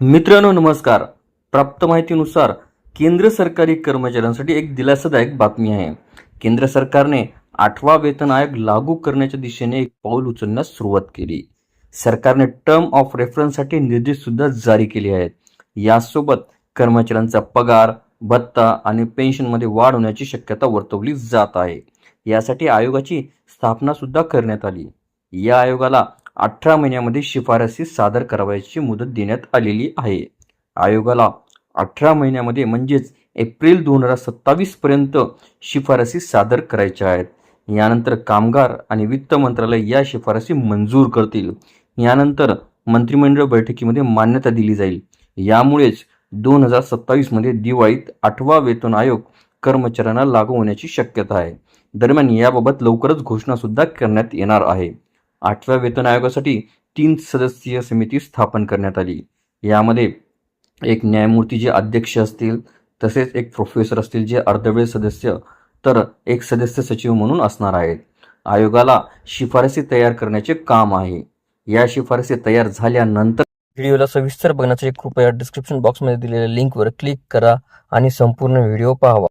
मित्रांनो नमस्कार. प्राप्त माहितीनुसार केंद्र सरकारी कर्मचाऱ्यांसाठी एक दिलासादायक बातमी आहे. केंद्र सरकारने आठवा वेतन आयोग लागू करण्याच्या दिशेने एक पाऊल उचलण्यास सुरुवात केली. सरकारने टर्म ऑफ रेफरन्ससाठी निर्देश सुद्धा जारी केले आहेत यासोबत कर्मचाऱ्यांचा पगार भत्ता आणि पेन्शनमध्ये वाढ होण्याची शक्यता वर्तवली जात आहे. यासाठी आयोगाची स्थापना सुद्धा करण्यात आली. या आयोगाला अठरा महिन्यामध्ये शिफारसी सादर करावयाची मुदत देण्यात आलेली आहे. आयोगाला अठरा महिन्यामध्ये म्हणजेच एप्रिल दोन हजार सत्तावीसपर्यंत शिफारसी सादर करायच्या आहेत. यानंतर कामगार आणि वित्त मंत्रालय या शिफारसी मंजूर करतील. यानंतर मंत्रिमंडळ बैठकीमध्ये मान्यता दिली जाईल. यामुळेच दोन हजार सत्तावीसमध्ये दिवाळीत आठवा वेतन आयोग कर्मचाऱ्यांना लागू होण्याची शक्यता आहे. दरम्यान याबाबत लवकरच घोषणासुद्धा करण्यात येणार आहे. आठव्या वेतन आयोगासाठी तीन सदस्यीय समिती स्थापन करण्यात आली. यामध्ये एक न्यायमूर्ती जे अध्यक्ष असतील तसेच एक प्रोफेसर असतील जे अर्धवेळ सदस्य तर एक सदस्य सचिव म्हणून असणार आहेत. आयोगाला शिफारसी तयार करण्याचे काम आहे. या शिफारसी तयार झाल्यानंतर व्हिडिओला सविस्तर बघण्यासाठी कृपया डिस्क्रिप्शन बॉक्समध्ये दिलेल्या लिंकवर क्लिक करा आणि संपूर्ण व्हिडिओ पाहावा.